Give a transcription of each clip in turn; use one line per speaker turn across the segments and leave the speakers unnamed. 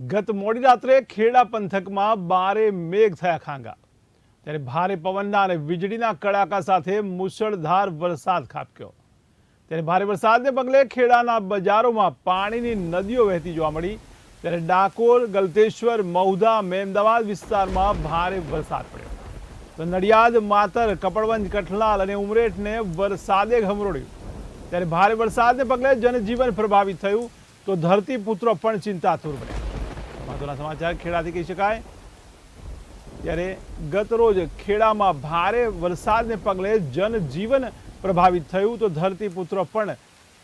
ગત મોડી રાત્રે ખેડા પંથકમાં બારે મેઘ થયા ખાંગા. ત્યારે ભારે પવનના અને વીજળીના કડાકા સાથે મુશળધાર વરસાદ ખાબક્યો. ત્યારે ભારે વરસાદને પગલે ખેડાના બજારોમાં પાણીની નદીઓ વહેતી જોવા મળી. ત્યારે ડાકોર, ગલતેશ્વર, મહુધા, મેમદાવાદ વિસ્તારમાં ભારે વરસાદ પડ્યો. તો નડિયાદ, માતર, કપડવંજ, કઠલાલ અને ઉમરેઠને વરસાદે ઘમરોડ્યું ત્યારે ભારે વરસાદને પગલે જનજીવન પ્રભાવિત થયું. તો ધરતીપુત્રો પણ ચિંતાતુર બન્યા. મહત્વના સમાચાર ખેડાથી કહી શકાય. ત્યારે ગત રોજ ખેડામાં ભારે વરસાદને પગલે જનજીવન પ્રભાવિત થયું તો ધરતીપુત્રો પણ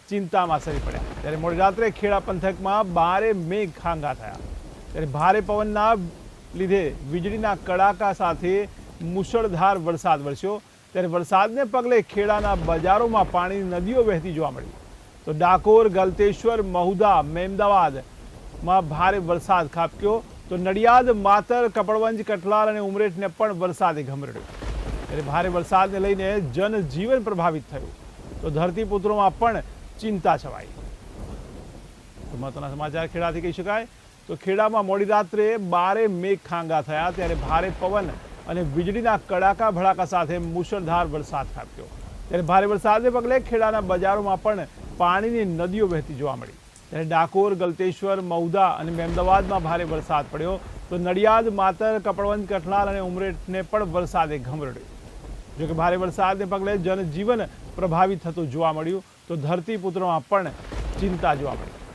ચિંતામાં સરી પડ્યા. ત્યારે મોડી રાત્રે ખેડા પંથકમાં બારે મેઘ ખાંગા થયા. ત્યારે ભારે પવનના લીધે વીજળીના કડાકા સાથે મુશળધાર વરસાદ વરસ્યો. ત્યારે વરસાદને પગલે ખેડાના બજારોમાં પાણીની નદીઓ વહેતી જોવા મળી. તો ડાકોર, ગલતેશ્વર મહુધા મેમદાવાદમાં ભારે વરસાદ ખાબક્યો. તો નડિયાદ, માતર, કપડવંજ કટલાલ અને ઉમરેઠને પણ વરસાદે ઘમરડ્યો. ત્યારે ભારે વરસાદને લઈને જનજીવન પ્રભાવિત થયું. તો ધરતીપુત્રોમાં પણ ચિંતા છવાઈ. મહત્વના સમાચાર ખેડાથી કહી શકાય. તો ખેડામાં મોડી રાત્રે બારે મેઘ ખાંગા થયા. ત્યારે ભારે પવન અને વીજળીના કડાકા ભડાકા સાથે મુશળધાર વરસાદ ખાબક્યો. ત્યારે ભારે વરસાદને પગલે ખેડાના બજારોમાં પણ પાણીની નદીઓ વહેતી જોવા મળી. ત્યારે ડાકોર, ગલતેશ્વર મૌદા અને મહેમદાવાદમાં ભારે વરસાદ પડ્યો તો નડિયાદ, માતર કપડવંત કઠલાલ અને ઉમરેઠને પણ વરસાદે ઘમરડ્યો. જોકે ભારે વરસાદને પગલે જનજીવન પ્રભાવિત થતું જોવા મળ્યું તો ધરતીપુત્રોમાં પણ ચિંતા જોવા મળી.